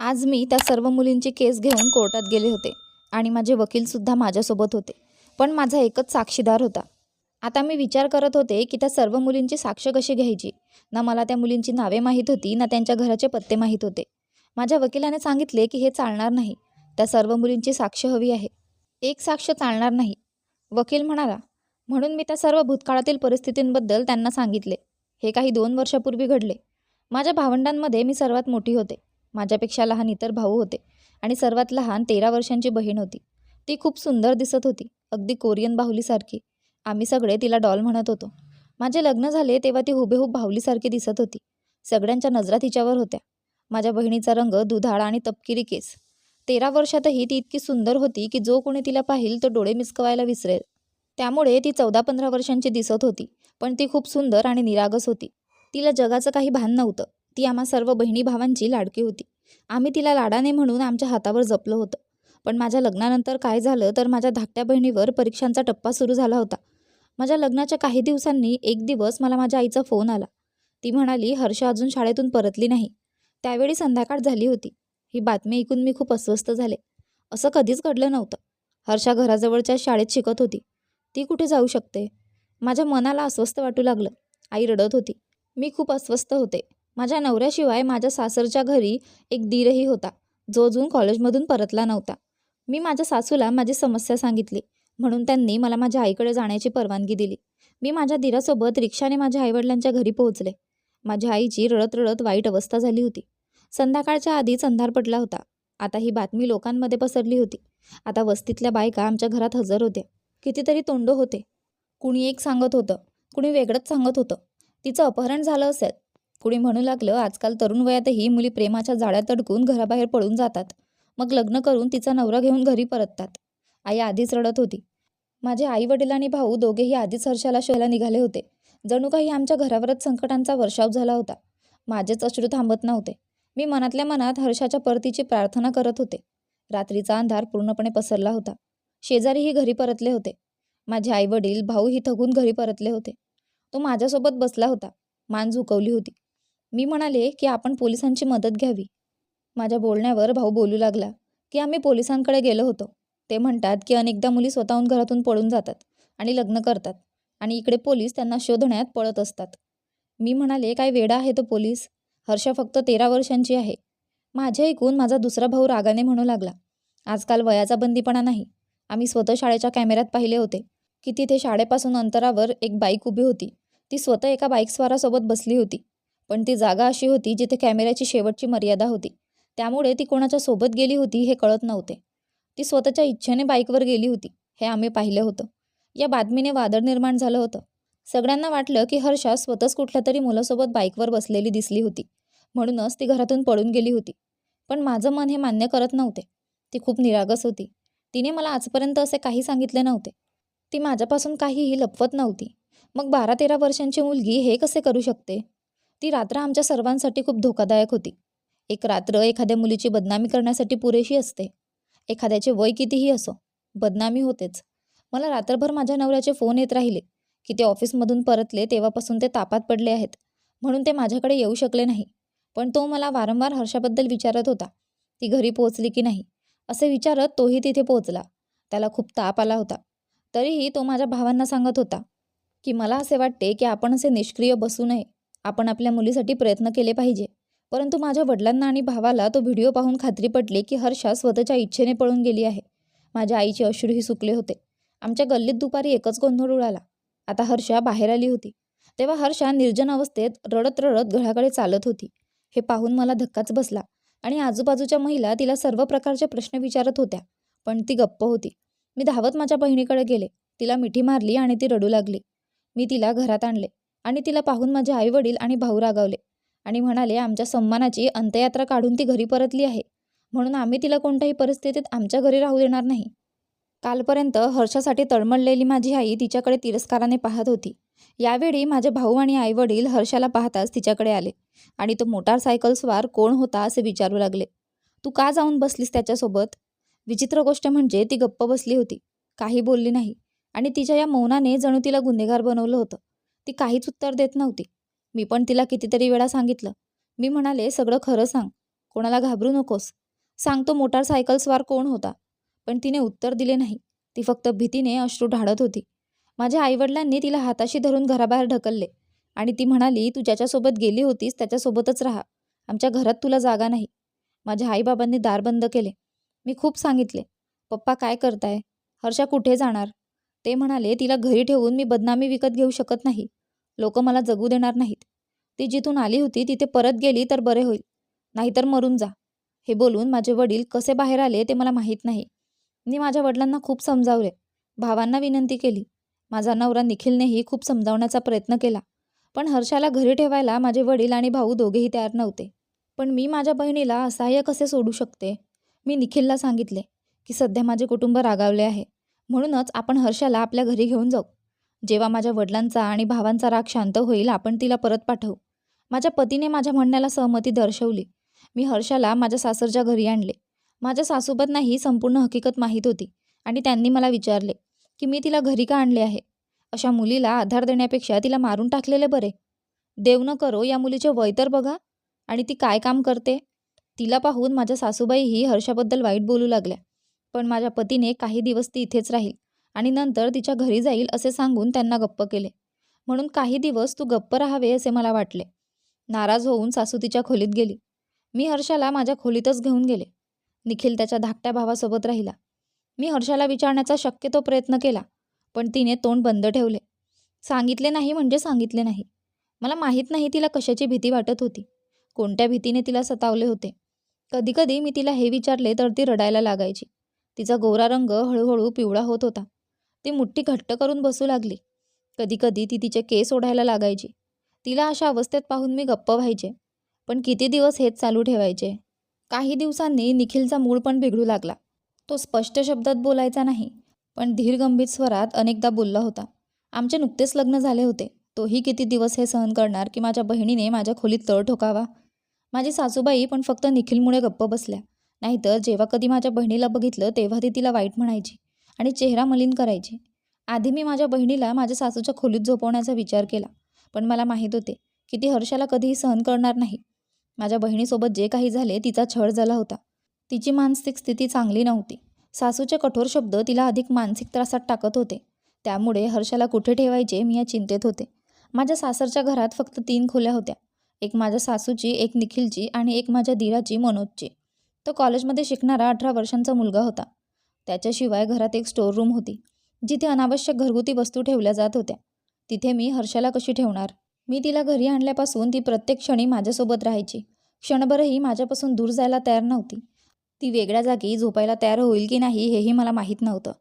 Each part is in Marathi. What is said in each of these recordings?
आज मी त्या सर्व मुलींची केस घेऊन कोर्टात गेले होते आणि माझे वकीलसुद्धा माझ्यासोबत होते. पण माझा एकच साक्षीदार होता. आता मी विचार करत होते की त्या सर्व मुलींची साक्ष कशी घ्यायची? ना मला त्या मुलींची नावे माहीत होती ना त्यांच्या घराचे पत्ते माहीत होते. माझ्या वकिलाने सांगितले की हे चालणार नाही. त्या सर्व मुलींची साक्ष हवी आहे. एक साक्ष चालणार नाही. वकील म्हणाला म्हणून मी त्या सर्व भूतकाळातील परिस्थितींबद्दल त्यांना सांगितले. हे काही दोन वर्षापूर्वी घडले. माझ्या भावंडांमध्ये मी सर्वात मोठी होते. माझ्यापेक्षा लहान इतर भाऊ होते आणि सर्वात लहान तेरा वर्षांची बहीण होती. ती खूप सुंदर दिसत होती अगदी कोरियन बाहुलीसारखी. आम्ही सगळे तिला डॉल म्हणत होतो. माझे लग्न झाले तेव्हा ती हुबेहूब बाहुलीसारखी दिसत होती. सगळ्यांच्या नजरा तिच्यावर होत्या. माझ्या बहिणीचा रंग दुधाळ आणि तपकिरी केस. तेरा वर्षातही ती इतकी सुंदर होती की जो कोणी तिला पाहिल तो डोळे मिसकवायला विसरेल. त्यामुळे ती चौदा पंधरा वर्षांची दिसत होती पण ती खूप सुंदर आणि निरागस होती. तिला जगाचं काही भान नव्हतं. ती आम्हा सर्व बहिणी भावांची लाडकी होती. आम्ही तिला लाडाने म्हणून आमच्या हातावर जपलं होतं. पण माझ्या लग्नानंतर काय झालं तर माझ्या धाकट्या बहिणीवर परीक्षांचा टप्पा सुरू झाला होता. माझ्या लग्नाच्या काही दिवसांनी एक दिवस मला माझ्या आईचा फोन आला. ती म्हणाली हर्ष अजून शाळेतून परतली नाही. त्यावेळी संध्याकाळ झाली होती. ही बातमी ऐकून मी खूप अस्वस्थ झाले. असं कधीच घडलं नव्हतं. हर्षा घराजवळच्या शाळेत शिकत होती. ती कुठे जाऊ शकते? माझ्या मनाला अस्वस्थ वाटू लागलं. आई रडत होती. मी खूप अस्वस्थ होते. माझ्या नवऱ्याशिवाय माझ्या सासरच्या घरी एक दीरही होता जो अजून कॉलेजमधून परतला नव्हता. मी माझ्या सासूला माझी समस्या सांगितली म्हणून त्यांनी मला माझ्या आईकडे जाण्याची परवानगी दिली. मी माझ्या दिरासोबत रिक्षाने माझ्या आईवडिलांच्या घरी पोहोचले. माझ्या आईची रडत रडत वाईट अवस्था झाली होती. संध्याकाळच्या आधीच अंधार पडला होता. आता ही बातमी लोकांमध्ये पसरली होती. आता वस्तीतल्या बायका आमच्या घरात हजर होत्या. कितीतरी तोंड होते. कुणी एक सांगत होतं कुणी वेगळंच सांगत होतं. तिचं अपहरण झालं असेल कुणी म्हणू लागलं आजकाल तरुण वयातही मुली प्रेमाच्या जाळ्यात अडकून घराबाहेर पडून जातात. मग लग्न करून तिचा नवरा घेऊन घरी परततात. आई आधीच रडत होती. माझे आई वडील आणि भाऊ दोघेही आधीच हर्षाला शोधायला निघाले होते. जणू काही आमच्या घरावरच संकटांचा वर्षाव झाला होता. माझेच अश्रू थांबत नव्हते. मी मनातल्या मनात हर्षाच्या परतीची प्रार्थना करत होते. रात्रीचा अंधार पूर्णपणे पसरला होता. शेजारीही घरी परतले होते. माझे आई वडील भाऊही थकून घरी परतले होते. तो माझ्यासोबत बसला होता. मान झुकवली होती. मी म्हणाले की आपण पोलिसांची मदत घ्यावी. माझ्या बोलण्यावर भाऊ बोलू लागला की आम्ही पोलिसांकडे गेलो होतो. ते म्हणतात की अनेकदा मुली स्वतःहून घरातून पळून जातात आणि लग्न करतात आणि इकडे पोलीस त्यांना शोधण्यात पळत असतात. मी म्हणाले काय वेडा आहे तो पोलीस? हर्षा फक्त तेरा वर्षांची आहे. माझ्या ऐकून माझा दुसरा भाऊ रागाने म्हणू लागला आजकाल वयाचा बंदीपणा नाही. आम्ही स्वतः शाळेच्या कॅमेऱ्यात पाहिले होते की तिथे शाळेपासून अंतरावर एक बाईक उभी होती. ती स्वतः एका बाईकस्वारासोबत बसली होती. पण ती जागा अशी होती जिथे कॅमेऱ्याची शेवटची मर्यादा होती. त्यामुळे ती कोणाच्या सोबत गेली होती हे कळत नव्हते. ती स्वतःच्या इच्छेने बाईकवर गेली होती हे आम्ही पाहिलं होतं. या बातमीने वादळ निर्माण झालं होतं. सगळ्यांना वाटलं की हर्षा स्वतःच कुठल्या तरी मुलासोबत बाईकवर बसलेली दिसली होती. म्हणूनच ती घरातून पळून गेली होती. पण माझं मन हे मान्य करत नव्हते. ती खूप निरागस होती. तिने मला आजपर्यंत असे काही सांगितले नव्हते. ती माझ्यापासून काहीही लपवत नव्हती. मग बारा तेरा वर्षांची मुलगी हे कसे करू शकते? ती रात्र आमच्या सर्वांसाठी खूप धोकादायक होती. एक रात्र एखाद्या मुलीची बदनामी करण्यासाठी पुरेशी असते. एखाद्याचे वय कितीही असो बदनामी होतेच. मला रात्रभर माझ्या नवऱ्याचे फोन येत राहिले की ते ऑफिसमधून परतले तेव्हापासून ते तापात पडले आहेत. म्हणून ते माझ्याकडे येऊ शकले नाही. पण तो मला वारंवार हर्षाबद्दल विचारत होता ती घरी पोहोचली की नाही? असे विचारत तोही तिथे पोहोचला. त्याला खूप ताप आला होता. तरीही तो माझ्या भावांना सांगत होता की मला असे वाटते की आपण असे निष्क्रिय बसू नये. आपण आपल्या मुलीसाठी प्रयत्न केले पाहिजे. परंतु माझ्या वडिलांना आणि भावाला तो व्हिडिओ पाहून खात्री पटली की हर्षा स्वतःच्या इच्छेने पळून गेली आहे. माझ्या आईचे अश्रूही सुकले होते. आमच्या गल्लीत दुपारी एकच गोंधळ उडाला. आता हर्षा बाहेर आली होती. तेव्हा हर्षा निर्जन अवस्थेत रडत रडत घराकडे चालत होती. हे पाहून मला धक्काच बसला आणि आजूबाजूच्या महिला तिला सर्व प्रकारचे प्रश्न विचारत होत्या. पण ती गप्प होती. मी धावत माझ्या बहिणीकडे गेले. तिला मिठी मारली आणि ती रडू लागली. मी तिला घरात आणले. आणि तिला पाहून माझे आईवडील आणि भाऊ रागावले आणि म्हणाले आमच्या सन्मानाची अंत्ययात्रा काढून ती घरी परतली आहे. म्हणून आम्ही तिला कोणत्याही परिस्थितीत आमच्या घरी राहू देणार नाही. कालपर्यंत हर्षासाठी तळमळलेली माझी आई तिच्याकडे तिरस्काराने पाहत होती. यावेळी माझे भाऊ आणि आईवडील हर्षाला पाहताच तिच्याकडे आले आणि तो मोटारसायकलस्वार कोण होता असे विचारू लागले. तू का जाऊन बसलीस त्याच्यासोबत? विचित्र गोष्ट म्हणजे ती गप्प बसली होती. काही बोलली नाही आणि तिच्या या मौनाने जणू तिला गुन्हेगार बनवलं होतं. ती काहीच उत्तर देत नव्हती. मी पण तिला कितीतरी वेळा सांगितलं. मी म्हणाले सगळं खरं सांग. कोणाला घाबरू नकोस. सांगतो मोटारसायकलस्वार कोण होता. पण तिने उत्तर दिले नाही. ती फक्त भीतीने अश्रू ढाळत होती. माझ्या आईवडिलांनी तिला हाताशी धरून घराबाहेर ढकलले आणि ती म्हणाली तू ज्याच्यासोबत गेली होतीस त्याच्यासोबतच राहा. आमच्या घरात तुला जागा नाही. माझ्या आईबाबांनी दार बंद केले. मी खूप सांगितले पप्पा काय करताय? हर्षा कुठे जाणार? ते म्हणाले तिला घरी ठेवून मी बदनामी विकत घेऊ शकत नाही. लोक मला जगू देणार नाहीत. ती जिथून आली होती तिथे परत गेली तर बरे होईल. नाहीतर मरून जा. हे बोलून माझे वडील कसे बाहेर आले ते मला माहीत नाही. मी माझ्या वडिलांना खूप समजावले. भावांना विनंती केली. माझा नवरा निखिलनेही खूप समजावण्याचा प्रयत्न केला. पण हर्षाला घरी ठेवायला माझे वडील आणि भाऊ दोघेही तयार नव्हते. पण मी माझ्या बहिणीला असहाय्य कसे सोडू शकते? मी निखिलला सांगितले की सध्या माझे कुटुंब रागावले आहे. म्हणूनच आपण हर्षाला आपल्या घरी घेऊन जाऊ. जेव्हा माझ्या वडिलांचा आणि भावांचा राग शांत होईल आपण तिला परत पाठवू. माझ्या पतीने माझ्या म्हणण्याला सहमती दर्शवली. मी हर्षाला माझ्या सासरच्या घरी आणले. माझ्या सासूबांनाही संपूर्ण हकीकत माहीत होती आणि त्यांनी मला विचारले की मी तिला घरी का आणले आहे? अशा मुलीला आधार देण्यापेक्षा तिला मारून टाकलेले बरे. देव न करो या मुलीचे वय तर बघा. आणि ती काय काम करते? तिला पाहून माझ्या सासूबाईही हर्षाबद्दल वाईट बोलू लागल्या. पण माझ्या पतीने काही दिवस ती इथेच राहील. आणि नंतर तिच्या घरी जाईल असे सांगून त्यांना गप्प केले. म्हणून काही दिवस तू गप्प राहावे असे मला वाटले. नाराज होऊन सासू तिच्या खोलीत गेली. मी हर्षाला माझ्या खोलीतच घेऊन गेले. निखिल त्याच्या धाकट्या भावासोबत राहिला. मी हर्षाला विचारण्याचा शक्यतो प्रयत्न केला पण तिने तोंड बंद ठेवले. सांगितले नाही म्हणजे सांगितले नाही. मला माहीत नाही तिला कशाची भीती वाटत होती. कोणत्या भीतीने तिला सतावले होते? कधीकधी मी तिला हे विचारले तर ती रडायला लागायची. तिचा गोरा रंग हळूहळू पिवळा होत होता. ती मुठ्ठी घट्ट करून बसू लागली. कधीकधी ती तिचे केस ओढायला लागायची. तिला अशा अवस्थेत पाहून मी गप्प व्हायचे. पण किती दिवस हेच चालू ठेवायचे? काही दिवसांनी निखिलचा मूळ पण बिघडू लागला. तो स्पष्ट शब्दात बोलायचा नाही पण धीरगंभीर स्वरात अनेकदा बोलला होता. आमचे नुकतेच लग्न झाले होते. तोही किती दिवस हे सहन करणार की माझ्या बहिणीने माझ्या खोलीत तळ ठोकावा? माझी सासूबाई पण फक्त निखिलमुळे गप्प बसल्या. नाहीतर जेव्हा कधी माझ्या बहिणीला बघितलं तेव्हा ती तिला वाईट म्हणायची. आणि चेहरा मलिन करायची. आधी मी माझ्या बहिणीला माझ्या सासूच्या खोलीत झोपवण्याचा विचार केला पण मला माहीत होते की ती हर्षाला कधीही सहन करणार नाही. माझ्या बहिणीसोबत जे काही झाले तिचा छळ झाला होता. तिची मानसिक स्थिती चांगली नव्हती. सासूचे कठोर शब्द तिला अधिक मानसिक त्रासात टाकत होते. त्यामुळे हर्षाला कुठे ठेवायचे मी या चिंतेत होते. माझ्या सासरच्या घरात फक्त तीन खोल्या होत्या. एक माझ्या सासूची एक निखिलची आणि एक माझ्या दिराची मनोजची. तो कॉलेजमध्ये शिकणारा अठरा वर्षांचा मुलगा होता. त्याच्याशिवाय घरात एक स्टोर रूम होती. जिथे अनावश्यक घरगुती वस्तू ठेवल्या जात होत्या. तिथे मी हर्षाला कशी ठेवणार? मी तिला घरी आणल्यापासून ती प्रत्येक क्षणी माझ्यासोबत राहायची. क्षणभरही माझ्यापासून दूर जायला तयार नव्हती. ती वेगळ्या जागी झोपायला तयार होईल की नाही हेही मला माहीत नव्हतं.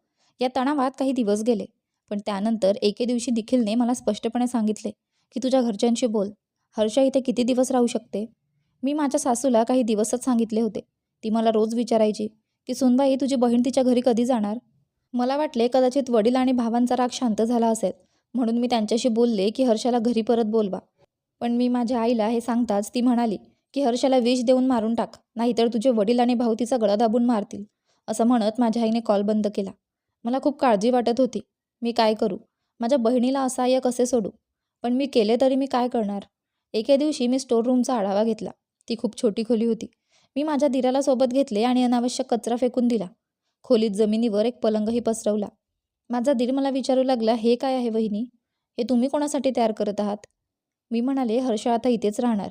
या तणावात काही दिवस गेले. पण त्यानंतर एके दिवशी निखिलने मला स्पष्टपणे सांगितले की तुझ्या घरच्यांशी बोल. हर्षा इथे किती दिवस राहू शकते? मी माझ्या सासूला काही दिवसच सांगितले होते. ती मला रोज विचारायची की सुनबाई तुझी बहीण तिच्या घरी कधी जाणार? मला वाटले कदाचित वडील आणि भावांचा राग शांत झाला असेल. म्हणून मी त्यांच्याशी बोलले की हर्षाला घरी परत बोलवा. पण मी माझ्या आईला हे सांगताच ती म्हणाली की हर्षाला विष देऊन मारून टाक नाहीतर तुझे वडील आणि भाऊ तिचा गळा दाबून मारतील. असं म्हणत माझ्या आईने कॉल बंद केला. मला खूप काळजी वाटत होती. मी काय करू? माझ्या बहिणीला असहाय्य कसे सोडू? पण मी केले तरी मी काय करणार? एके दिवशी मी स्टोर रूमचा आढावा घेतला. ती खूप छोटी खोली होती. मी माझ्या दिराला सोबत घेतले आणि अनावश्यक कचरा फेकून दिला. खोलीत जमिनीवर एक पलंगही पसरवला. माझा दीर मला विचारू लागला हे काय आहे वहिनी? हे तुम्ही कोणासाठी तयार करत आहात? मी म्हणाले हर्ष आता इथेच राहणार.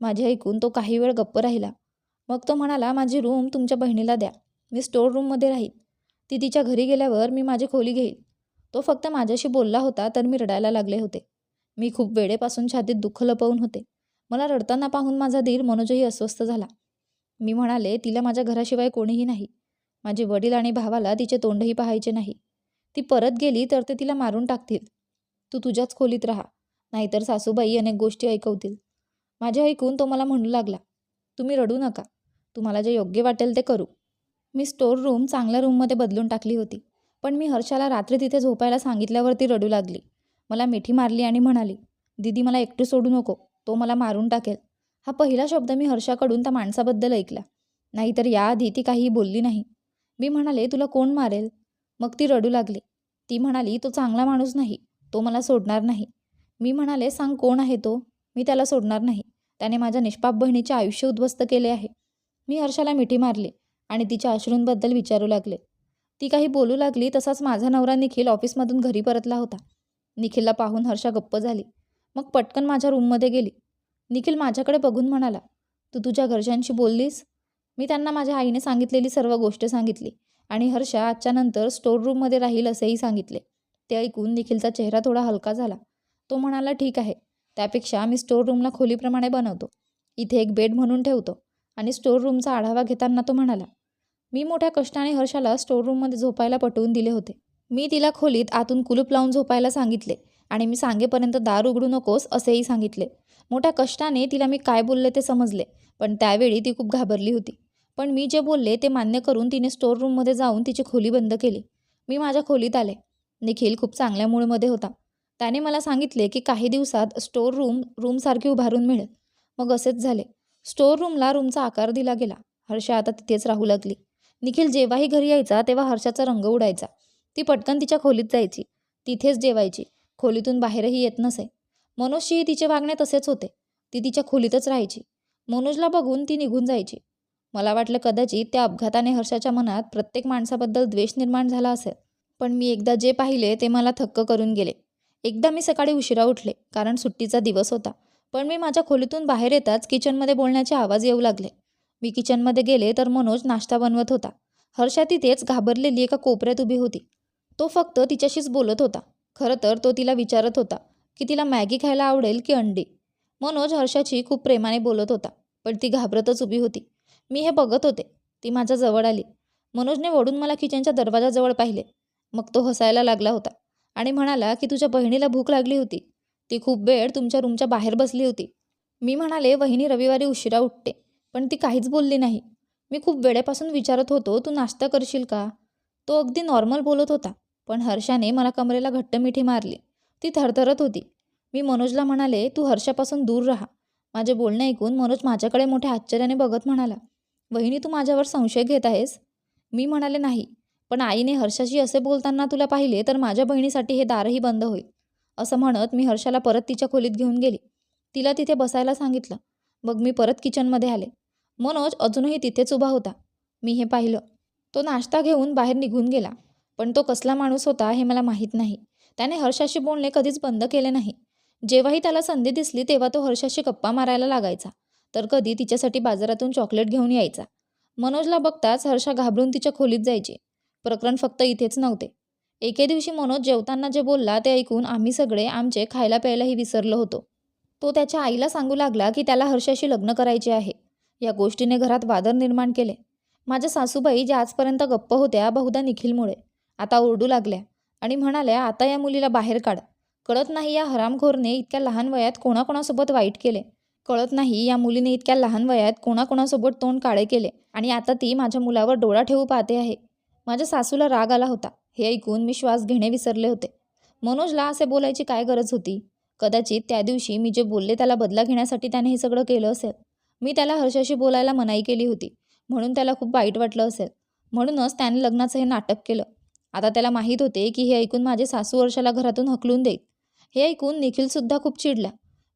माझे ऐकून तो काही वेळ गप्प राहिला. मग तो म्हणाला माझी रूम तुमच्या बहिणीला द्या. मी स्टोर रूममध्ये राहीन. ती तिच्या घरी गेल्यावर मी माझी खोली घेईल तो फक्त माझ्याशी बोलला होता तर मी रडायला लागले होते. मी खूप वेळेपासून छातीत दुःख लपवून होते. मला रडताना पाहून माझा धीर मनोजही अस्वस्थ झाला. मी म्हणाले तिला माझ्या घराशिवाय कोणीही नाही. माझे वडील आणि भावाला तिचे तोंडही पाहायचे नाही. ती परत गेली तर ते तिला मारून टाकतील. तू तुझ्याच खोलीत राहा. नाहीतर सासूबाई अनेक गोष्टी ऐकवतील. माझे ऐकून तो मला म्हणू लागला तुम्ही रडू नका. तुम्हाला जे योग्य वाटेल ते करू. मी स्टोर रूम चांगल्या रूममध्ये बदलून टाकली होती. पण मी हर्षाला रात्री तिथे झोपायला सांगितल्यावर ती रडू लागली. मला मिठी मारली आणि म्हणाली दीदी मला एकटू सोडू नको. तो मला मारून टाकेल. हा पहिला शब्द मी हर्षाकडून त्या माणसाबद्दल ऐकला. नाहीतर याआधी ती काहीही बोलली नाही. मी म्हणाले तुला कोण मारेल? मग ती रडू लागली. ती म्हणाली तो चांगला माणूस नाही. तो मला सोडणार नाही. मी म्हणाले सांग कोण आहे तो? मी त्याला सोडणार नाही. त्याने माझ्या निष्पाप बहिणीचे आयुष्य उद्ध्वस्त केले आहे. मी हर्षाला मिठी मारली आणि तिच्या अश्रूंबद्दल विचारू लागले. ती काही बोलू लागली तसाच माझा नवरा निखिल ऑफिसमधून घरी परतला होता. निखिलला पाहून हर्षा गप्प झाली. मग पटकन माझ्या रूममध्ये गेली. निखिल माझ्याकडे बघून म्हणाला तू तुझ्या घरच्यांशी बोललीस? मी त्यांना माझ्या आईने सांगितलेली सर्व गोष्ट सांगितली आणि हर्षा आजच्या नंतर स्टोर रूममध्ये राहील असेही सांगितले. ते ऐकून निखिलचा चेहरा थोडा हलका झाला. तो म्हणाला ठीक आहे. त्यापेक्षा मी स्टोर रूमला खोलीप्रमाणे बनवतो. इथे एक बेड म्हणून ठेवतो आणि स्टोर रूमचा आढावा घेताना तो म्हणाला मी मोठ्या कष्टाने हर्षाला स्टोर रूममध्ये झोपायला पटवून दिले होते. मी तिला खोलीत आतून कुलूप लावून झोपायला सांगितले आणि मी सांगेपर्यंत दार उघडू नकोस असेही सांगितले. मोठ्या कष्टाने तिला मी काय बोलले ते समजले पण त्यावेळी ती खूप घाबरली होती. पण मी जे बोलले ते मान्य करून तिने स्टोर रूममध्ये जाऊन तिची खोली बंद केली. मी माझ्या खोलीत आले. निखिल खूप चांगल्या मूळमध्ये होता. त्याने मला सांगितले की काही दिवसात स्टोर रूम रूमसारखी उभारून मिळेल. मग असेच झाले. स्टोर रूमला रूमचा आकार दिला गेला. हर्षा आता तिथेच राहू लागली. निखिल जेव्हाही घरी यायचा तेव्हा हर्षाचा रंग उडायचा. ती पटकन तिच्या खोलीत जायची. तिथेच जेवायची. खोलीतून बाहेरही येत नसे. मनोजशीही तिचे वागणे तसेच होते. ती तिच्या खोलीतच राहायची. मनोजला बघून ती निघून जायची. मला वाटलं कदाचित त्या अपघाताने हर्षाच्या मनात प्रत्येक माणसाबद्दल द्वेष निर्माण झाला असेल. पण मी एकदा जे पाहिले ते मला थक्क करून गेले. एकदा मी सकाळी उशिरा उठले कारण सुट्टीचा दिवस होता. पण मी माझ्या खोलीतून बाहेर येताच किचनमध्ये बोलण्याचे आवाज येऊ लागले. मी किचनमध्ये गेले तर मनोज नाश्ता बनवत होता. हर्षा तिथेच घाबरलेली एका कोपऱ्यात उभी होती. तो फक्त तिच्याशीच बोलत होता. खरं तर तो तिला विचारत होता. की तिला मॅगी खायला आवडेल की अंडी. मनोज हर्षाची खूप प्रेमाने बोलत होता पण ती घाबरतच उभी होती. मी हे बघत होते. ती माझ्या जवळ आली. मनोजने ओढून मला किचनच्या दरवाजाजवळ पाहिले. मग तो हसायला लागला होता आणि म्हणाला की तुझ्या बहिणीला भूक लागली होती. ती खूप वेळ तुमच्या रूमच्या बाहेर बसली होती. मी म्हणाले वहिनी रविवारी उशिरा उठते पण ती काहीच बोलली नाही. मी खूप वेळेपासून विचारत होतो तू नाश्ता करशील का? तो अगदी नॉर्मल बोलत होता पण हर्षाने मला कमरेला घट्ट मिठी मारली. ती थरथरत होती. मी मनोजला म्हणाले तू हर्षापासून दूर राहा. माझे बोलणे ऐकून मनोज माझ्याकडे मोठ्या आश्चर्याने बघत म्हणाला वहिनी तू माझ्यावर संशय घेत आहेस? मी म्हणाले नाही. पण आईने हर्षाशी असे बोलताना तुला पाहिले तर माझ्या बहिणीसाठी हे दारही बंद होईल. असं म्हणत मी हर्षाला परत तिच्या खोलीत घेऊन गेली. तिला तिथे बसायला सांगितलं. मग मी परत किचनमध्ये आले. मनोज अजूनही तिथेच उभा होता. मी हे पाहिलं. तो नाश्ता घेऊन बाहेर निघून गेला. पण तो कसला माणूस होता हे मला माहीत नाही. त्याने हर्षाशी बोलणे कधीच बंद केले नाही. जेव्हाही त्याला संधी दिसली तेव्हा तो हर्षाशी गप्पा मारायला लागायचा. तर कधी तिच्यासाठी बाजारातून चॉकलेट घेऊन यायचा. मनोजला बघताच हर्षा घाबरून तिच्या खोलीत जायची. प्रकरण फक्त इथेच नव्हते. एके दिवशी मनोज जेवताना जे बोलला ते ऐकून आम्ही सगळे आमचे खायला प्यायलाही विसरलो होतो. तो त्याच्या आईला सांगू लागला की त्याला हर्षाशी लग्न करायचे आहे. या गोष्टीने घरात वादर निर्माण केले. माझ्या सासूबाई ज्या आजपर्यंत गप्प होत्या बहुधा निखिलमुळे. आता ओरडू लागल्या. आणि म्हणाल्या आता या मुलीला बाहेर काढ. कळत नाही या हरामखोरने इतक्या लहान वयात कोणाकोणासोबत वाईट केले. कळत नाही या मुलीने इतक्या लहान वयात कोणाकोणासोबत तोंड काळे केले. आणि आता ती माझ्या मुलावर डोळा ठेवू पाहते आहे. माझ्या सासूला राग आला होता. हे ऐकून मी श्वास घेणे विसरले होते. मनोजला असे बोलायची काय गरज होती? कदाचित त्या दिवशी मी जे बोलले त्याला बदला घेण्यासाठी त्याने हे सगळं केलं असेल. मी त्याला हर्षाशी बोलायला मनाई केली होती. म्हणून त्याला खूप वाईट वाटलं असेल. म्हणूनच त्याने लग्नाचं हे नाटक केलं. आता त्याला माहीत होते की हे ऐकून माझे सासू वर्षाला घरातून हकलून देईल हे ऐकून निखिलसुद्धा खूप चिडला.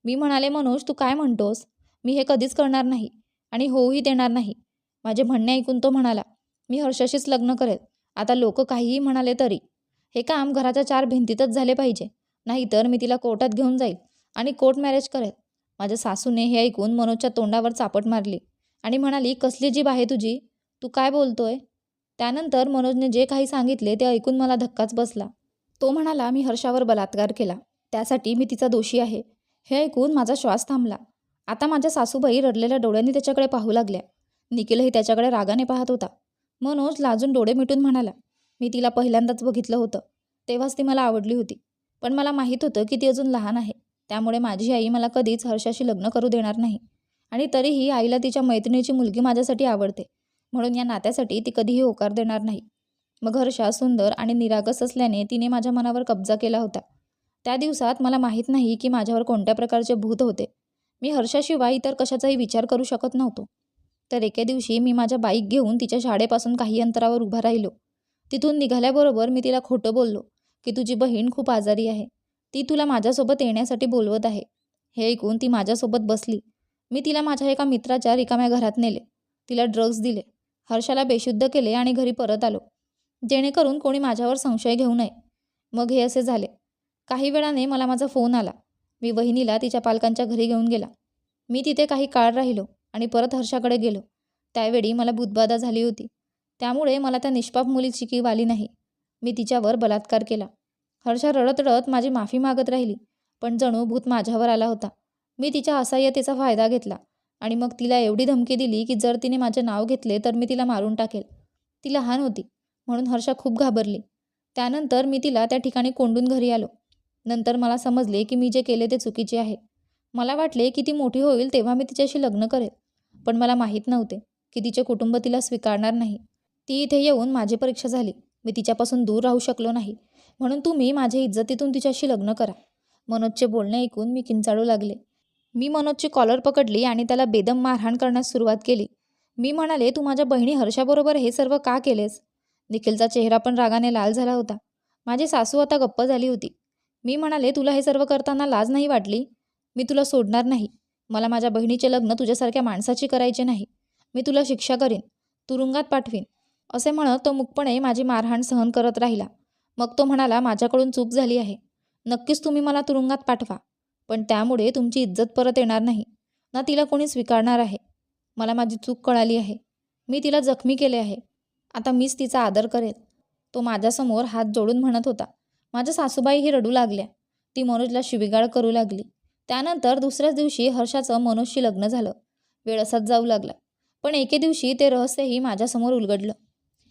मी म्हणाले मनोज तू काय म्हणतोस? मी हे कधीच करणार नाही आणि होऊही देणार नाही. माझे म्हणणे ऐकून तो म्हणाला मी हर्षाशीच लग्न करेल. आता लोक काहीही म्हणाले तरी. हे काम घराच्या चार भिंतीतच झाले पाहिजे. नाहीतर मी तिला कोर्टात घेऊन जाईल आणि कोर्ट मॅरेज करेल. माझ्या सासूने हे ऐकून मनोजच्या तोंडावर चापट मारली आणि म्हणाली कसली जीभ आहे तुझी? तू काय बोलतोय? त्यानंतर मनोजने जे काही सांगितले ते ऐकून मला धक्काच बसला. तो म्हणाला मी हर्षावर बलात्कार केला. त्यासाठी मी तिचा दोषी आहे. हे ऐकून माझा श्वास थांबला. आता माझ्या सासूबाई रडलेल्या डोळ्यांनी त्याच्याकडे पाहू लागल्या. निखिलही त्याच्याकडे रागाने पाहत होता. मनोज लाजून डोळे मिटून म्हणाला मी तिला पहिल्यांदाच बघितलं होतं. तेव्हाच ती मला आवडली होती. पण मला माहीत होतं की ती अजून लहान आहे. त्यामुळे माझी आई मला कधीच हर्षाशी लग्न करू देणार नाही. आणि तरीही आईला तिच्या मैत्रिणीची मुलगी माझ्यासाठी आवडते. म्हणून या नात्यासाठी ती कधीही होकार देणार नाही. मग हर्षा सुंदर आणि निरागस असल्याने तिने माझ्या मनावर कब्जा केला होता. त्या दिवसात मला माहीत नाही की माझ्यावर कोणत्या प्रकारचे भूत होते. मी हर्षाशिवाय इतर कशाचाही विचार करू शकत नव्हतो. तर एके दिवशी मी माझ्या बाईक घेऊन तिच्या शाळेपासून काही अंतरावर उभा राहिलो. तिथून निघाल्याबरोबर मी तिला खोटं बोललो की तुझी बहीण खूप आजारी आहे. ती तुला माझ्यासोबत येण्यासाठी बोलवत आहे. हे ऐकून ती माझ्यासोबत बसली. मी तिला माझ्या एका मित्राच्या रिकाम्या घरात नेले. तिला ड्रग्ज दिले. हर्षाला बेशुद्ध केले आणि घरी परत आलो. जेणेकरून कोणी माझ्यावर संशय घेऊ नये. मग हे असे झाले. काही वेळाने मला माझा फोन आला. मी वहिनीला तिच्या पालकांच्या घरी घेऊन गेला. मी तिथे काही काळ राहिलो आणि परत हर्षाकडे गेलो. त्यावेळी मला भूतबाधा झाली होती. त्यामुळे मला त्या निष्पाप मुलीची कीव आली नाही. मी तिच्यावर बलात्कार केला. हर्षा रडत रडत माझी माफी मागत राहिली. पण जणू भूत माझ्यावर आला होता. मी तिच्या असहाय्यतेचा फायदा घेतला. आणि मग तिला एवढी धमकी दिली की जर तिने माझे नाव घेतले तर मी तिला मारून टाकेल. ती लहान होती म्हणून हर्षा खूप घाबरली. त्यानंतर मी तिला त्या ठिकाणी कोंडून घरी आलो. नंतर मला समजले की मी जे केले ते चुकीचे आहे. मला वाटले की ती मोठी होईल तेव्हा मी तिच्याशी लग्न करेल. पण मला माहीत नव्हते की तिचे कुटुंब तिला स्वीकारणार नाही. ती इथे येऊन माझी परीक्षा झाली. मी तिच्यापासून दूर राहू शकलो नाही. म्हणून तुम्ही माझ्या इज्जतीतून तिच्याशी लग्न करा. मनोजचे बोलणे ऐकून मी किंचाळू लागले. मी मनोजची कॉलर पकडली आणि त्याला बेदम मारहाण करण्यास सुरुवात केली. मी म्हणाले तू माझ्या बहिणी हर्षाबरोबर हे सर्व का केलेस निखिलचा चेहरा पण रागाने लाल झाला होता. माझी सासू आता गप्प झाली होती. मी म्हणाले तुला हे सर्व करताना लाज नाही वाटली? मी तुला सोडणार नाही. मला माझ्या बहिणीचे लग्न तुझ्यासारख्या माणसाची करायचे नाही. मी तुला शिक्षा करीन. तुरुंगात पाठवीन असे म्हणत तो मुकपणे माझी मारहाण सहन करत राहिला. मग तो म्हणाला माझ्याकडून चूक झाली आहे. नक्कीच तुम्ही मला तुरुंगात पाठवा. पण त्यामुळे तुमची इज्जत परत येणार नाही. ना तिला कोणी स्वीकारणार आहे. मला माझी चूक कळाली आहे. मी तिला जखमी केले आहे. आता मीच तिचा आदर करेल. तो माझ्यासमोर हात जोडून म्हणत होता. माझ्या सासूबाईही रडू लागल्या. ती मनोजला शिविगाळ करू लागली. त्यानंतर दुसऱ्याच दिवशी हर्षाचं मनोजशी लग्न झालं. वेळ असाच जाऊ लागला. पण एके दिवशी ते रहस्यही माझ्यासमोर उलगडलं.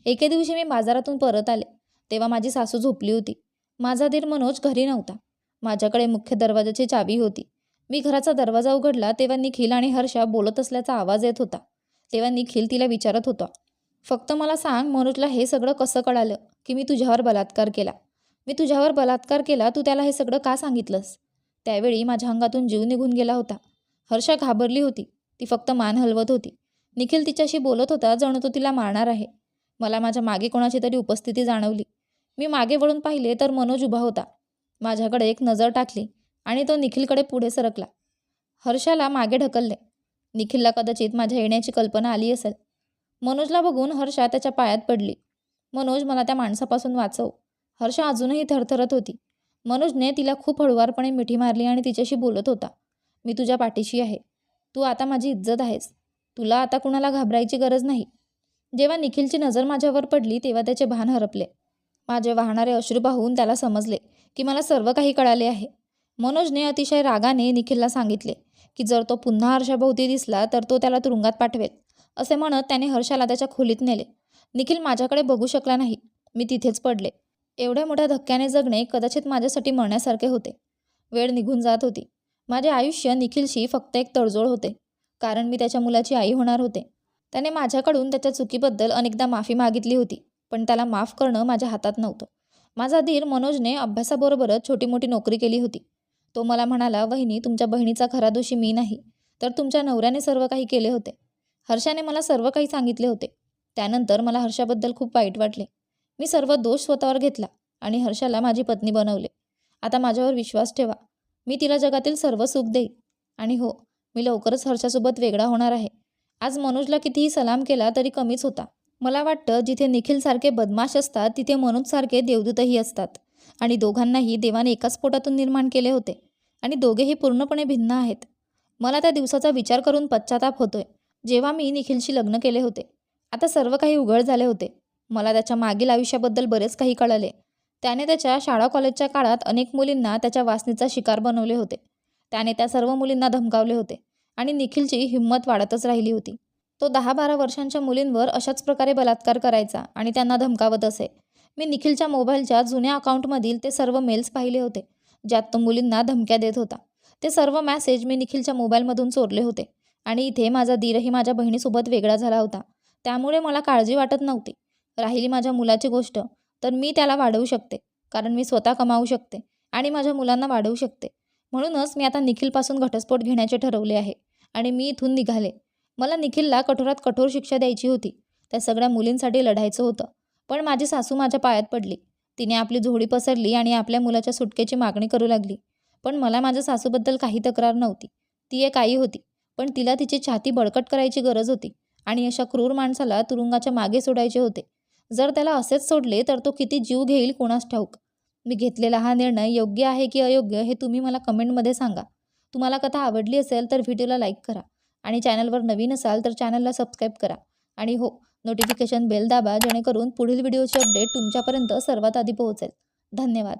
एके दिवशी मी बाजारातून परत आले. तेव्हा माझी सासू झोपली होती. माझा धीर मनोज घरी नव्हता. माझ्याकडे मुख्य दरवाजाची चावी होती. मी घराचा दरवाजा उघडला तेव्हा निखिल आणि हर्षा बोलत असल्याचा आवाज येत होता. तेव्हा निखिल तिला विचारत होता फक्त मला सांग मनोजला हे सगळं कसं कळालं की मी तुझ्यावर बलात्कार केला? मी तुझ्यावर बलात्कार केला तू त्याला हे सगळं का सांगितलंस? त्यावेळी माझ्या अंगातून जीव निघून गेला होता. हर्षा घाबरली होती. ती फक्त मान हलवत होती. निखिल तिच्याशी बोलत होता जणू तो तिला मारणार आहे. मला माझ्या मागे कोणाची तरी उपस्थिती जाणवली. मी मागे वळून पाहिले तर मनोज उभा होता. माझ्याकडे एक नजर टाकली आणि तो निखिलकडे पुढे सरकला. हर्षाला मागे ढकलले. निखिलला कदाचित माझ्या येण्याची कल्पना आली असेल. मनोजला बघून हर्षा त्याच्या पायात पडली. मनोज मला त्या माणसापासून वाचव. हर्षा अजूनही थरथरत होती. मनोजने तिला खूप हळुवारपणे मिठी मारली आणि तिच्याशी बोलत होता. मी तुझ्या पाठीशी आहे. तू आता माझी इज्जत आहेस. तुला आता कुणाला घाबरायची गरज नाही. जेव्हा निखिलची नजर माझ्यावर पडली तेव्हा त्याचे भान हरपले. माझे वाहणारे अश्रू पाहून त्याला समजले की मला सर्व काही कळाले आहे. मनोजने अतिशय रागाने निखिलला सांगितले की जर तो पुन्हा हर्षाभोवती दिसला तर तो त्याला तुरुंगात पाठवेल असे म्हणत त्याने हर्षाला त्याच्या खोलीत नेले. निखिल माझ्याकडे बघू शकला नाही. मी तिथेच पडले. एवढ्या मोठ्या धक्क्याने जगणे कदाचित माझ्यासाठी मरण्यासारखे होते. वेळ निघून जात होती. माझे आयुष्य निखिलशी फक्त एक तडजोड होते. कारण मी त्याच्या मुलाची आई होणार होते. त्याने माझ्याकडून त्याच्या चुकीबद्दल अनेकदा माफी मागितली होती पण त्याला माफ करणं माझ्या हातात नव्हतं. माझा धीर मनोजने अभ्यासाबरोबरच छोटी मोठी नोकरी केली होती. तो मला म्हणाला वहिनी तुमच्या बहिणीचा खरा दोषी मी नाही तर तुमच्या नवऱ्याने सर्व काही केले होते. हर्षाने मला सर्व काही सांगितले होते. त्यानंतर मला हर्षाबद्दल खूप वाईट वाटले. मी सर्व दोष स्वतःवर घेतला आणि हर्षाला माझी पत्नी बनवले. आता माझ्यावर विश्वास ठेवा. मी तिला जगातील सर्व सुख देईन. आणि हो मी लवकरच हर्षासोबत वेगळा होणार आहे. आज मनोजला कितीही सलाम केला तरी कमीच होता. मला वाटतं जिथे निखिलसारखे बदमाश असतात तिथे मनोजसारखे देवदूतही असतात. आणि दोघांनाही देवाने एकाच पोटातून निर्माण केले होते. आणि दोघेही पूर्णपणे भिन्न आहेत. मला त्या दिवसाचा विचार करून पश्चाताप होतोय जेव्हा मी निखिलशी लग्न केले होते. आता सर्व काही उघड झाले होते. मला त्याच्या मागील आयुष्याबद्दल बरेच काही कळले. त्याने त्याच्या शाळा कॉलेजच्या काळात अनेक मुलींना त्याच्या वासनेचा शिकार बनवले होते. त्याने त्या सर्व मुलींना धमकावले होते. आणि निखिलची हिंमत वाढतच राहिली होती. तो दहा बारा वर्षांच्या मुलींवर अशाच प्रकारे बलात्कार करायचा आणि त्यांना धमकावत असे. मी निखिलच्या मोबाईलच्या जुन्या अकाउंटमधील ते सर्व मेल्स पाहिले होते ज्यात तो मुलींना धमक्या देत होता. ते सर्व मॅसेज मी निखिलच्या मोबाईलमधून चोरले होते आणि इथे माझा धीरही माझ्या बहिणीसोबत वेगळा झाला होता. त्यामुळे मला काळजी वाटत नव्हती. राहिली माझ्या मुलाची गोष्ट तर मी त्याला वाढवू शकते कारण मी स्वतः कमावू शकते आणि माझ्या मुलांना वाढवू शकते. म्हणूनच मी आता निखिलपासून घटस्फोट घेण्याचे ठरवले आहे आणि मी इथून निघाले. मला निखिलला कठोरात कठोर शिक्षा द्यायची होती. त्या सगळ्या मुलींसाठी लढायचं होतं. पण माझी सासू माझ्या पायात पडली. तिने आपली झोडी पसरली आणि आपल्या मुलाच्या सुटकेची मागणी करू लागली. पण मला माझ्या सासूबद्दल काही तक्रार नव्हती. ती एक आई होती. पण तिला तिची छाती बळकट करायची गरज होती आणि अशा क्रूर माणसाला तुरुंगाच्या मागे सोडायचे होते. जर त्याला असेच सोडले तर तो किती जीव घेईल कोणास ठाऊक? मी घेतलेला हा निर्णय योग्य आहे की अयोग्य हे तुम्ही मला कमेंटमध्ये सांगा. तुम्हाला कथा आवडली असेल तर व्हिडिओला लाईक करा. आणि चॅनलवर नवीन असाल तर चॅनलला सबस्क्राईब करा. आणि हो नोटिफिकेशन बेल दाबा जेणेकरून पुढील व्हिडिओचे अपडेट तुमच्यापर्यंत सर्वात आधी पोहोचेल. धन्यवाद.